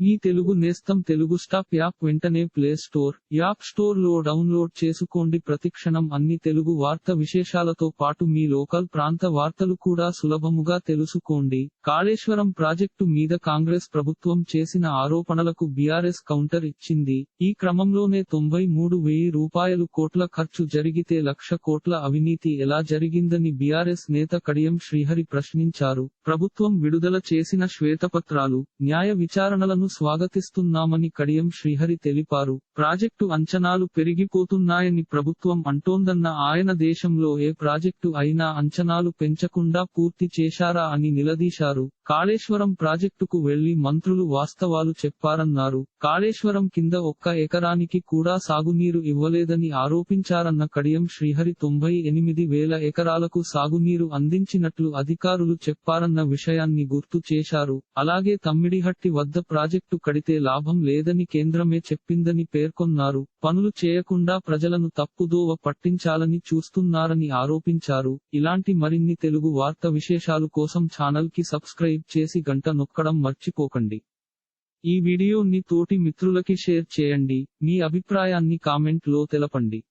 మీ తెలుగు నేస్తం Telugu stop app వెంటనే play store app స్టోర్లో డౌన్లోడ్ చేసుకోండి. ప్రతిక్షణం అన్ని తెలుగు వార్త విశేషాలతో పాటు మీ లోకల్ ప్రాంత వార్తలు కూడా సులభముగా తెలుసుకోండి. కాళేశ్వరం ప్రాజెక్టు మీద కాంగ్రెస్ ప్రభుత్వం చేసిన ఆరోపణలకు బీఆర్ఎస్ కౌంటర్ ఇచ్చింది. ఈ క్రమంలోనే తొంభై మూడు వెయ్యి రూపాయలు కోట్ల ఖర్చు జరిగితే లక్ష కోట్ల అవినీతి ఎలా జరిగిందని బీఆర్ఎస్ నేత కడియం శ్రీహరి ప్రశ్నించారు. ప్రభుత్వం విడుదల చేసిన శ్వేతపత్రాలు న్యాయ విచారణలను స్వాగతిస్తున్నామని కడియం శ్రీహరి తెలిపారు. ప్రాజెక్టు అంచనాలు పెరిగిపోతున్నాయని ప్రభుత్వం అంటోందన్న ఆయన దేశంలో ఏ ప్రాజెక్టు అయినా అంచనాలు పెంచకుండా పూర్తి చేశారా అని నిలదీశారు. కాళేశ్వరం ప్రాజెక్టుకు వెళ్ళి మంత్రులు వాస్తవాలు చెప్పారన్నారు. కాళేశ్వరం కింద ఒక్క ఎకరానికి కూడా సాగునీరు ఇవ్వలేదని ఆరోపించారన్న కడియం శ్రీహరి తొంభై ఎనిమిది వేల ఎకరాలకు సాగునీరు అందించినట్లు అధికారులు చెప్పారన్న విషయాన్ని గుర్తు చేశారు. అలాగే తమ్మిడిహట్టి వద్ద ప్రాజెక్టు కడితే లాభం లేదని కేంద్రమే చెప్పిందని పేర్కొన్నారు. పనులు చేయకుండా ప్రజలను తప్పుదోవ పట్టించాలని చూస్తున్నారని ఆరోపించారు. ఇలాంటి మరిన్ని తెలుగు వార్త విశేషాలు కోసం ఛానల్కి సబ్స్క్రైబ్ చేసి గంట నొక్కడం మర్చిపోకండి. ఈ వీడియోని తోటి మిత్రులకి షేర్ చేయండి. మీ అభిప్రాయాన్ని కామెంట్లో తెలపండి.